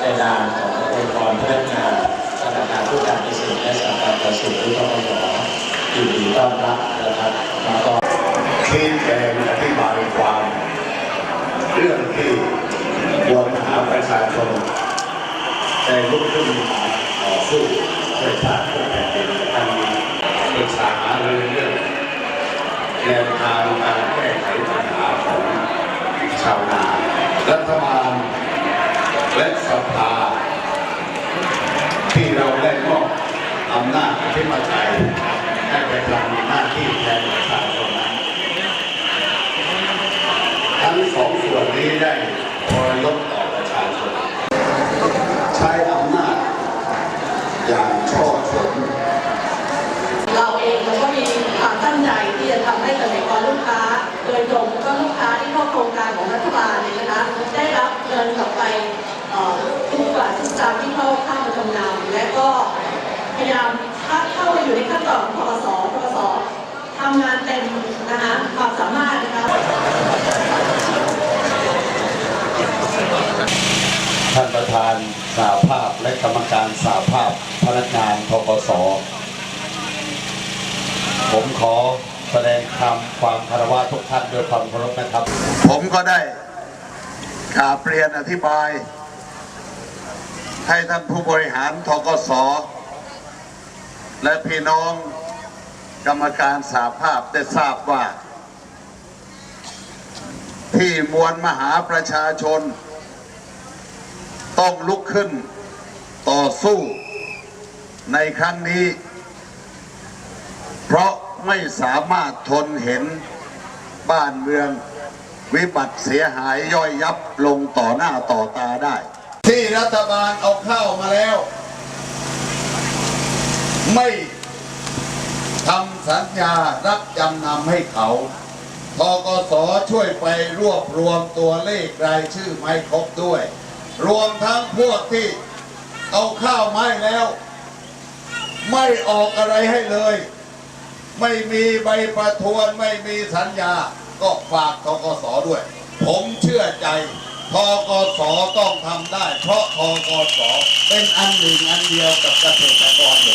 ในนามขององค์กรพนักงานธนาคารผู้การเกษตรและสหกรณ์เกษตรหรือทกศยินดีต้อนรับนะครับมาต่ก็ชี้แจงอธิบายความ เรื่องที่ควรหาประชาชนในลุกขึ้นมาต่อสู้ประชาธิเพื่อแผ่นดินทางปรึกษาหารือเรื่องแนวทางการแก้ไขปัญหาของชาวนารัฐบาล และสภาที่เราได้มอบอำนาจอธิปไตยให้ไปทำหน้าที่แทนประชาชนนั้นทั้งสองส่วนนี้ได้ทรยศต่อประชาชน ใช้อำนาจอย่างช่อฉนเราเองเราก็มีความตั้งใจที่จะทำให้เกษตรกรลูกค้า โดยตรงก็ลูกค้าที่เข้าโครงการของรัฐบาลเนี่ยนะคะได้รับเงินกลับไป ทุกบาททุกสตางค์ที่เข้าข้ามาทำงาน และก็พยายามข้าเข้าไปอยู่ในขั้นตอนของพกสพกสทำงานเต็มนะคะความสามารถนะคะท่านประธานสาภาพและกรรมการสาภาพพนักงานทกสผมขอแสดงคำความคารวะทุกท่านด้วยความเคารพนะครับ ผมก็ได้กราบเรียนอธิบาย ให้ท่านผู้บริหารทกสและพี่น้องกรรมการสาภาพได้ทราบว่า ที่มวลมหาประชาชน ต้องลุกขึ้นต่อสู้ในครั้งนี้ เพราะไม่สามารถทนเห็นบ้านเมืองวิบัติเสียหายย่อยยับลงต่อหน้าต่อตาได้ ที่รัฐบาลเอาเข้ามาแล้ว ไม่ทำสัญญารับจำนำให้เขาทกสช่วยไปรวบรวมตัวเลขรายชื่อไม่ครบด้วย รวมทั้งพวกที่เอาข้าวไม้แล้ว ไม่ออกอะไรให้เลย ไม่มีใบประทวนไม่มีสัญญา ก็ฝากทกสด้วย ผมเชื่อใจ ทกสต้องทำได้ เพราะทกสเป็นอันหนึ่งอันเดียวกับเกษตรกร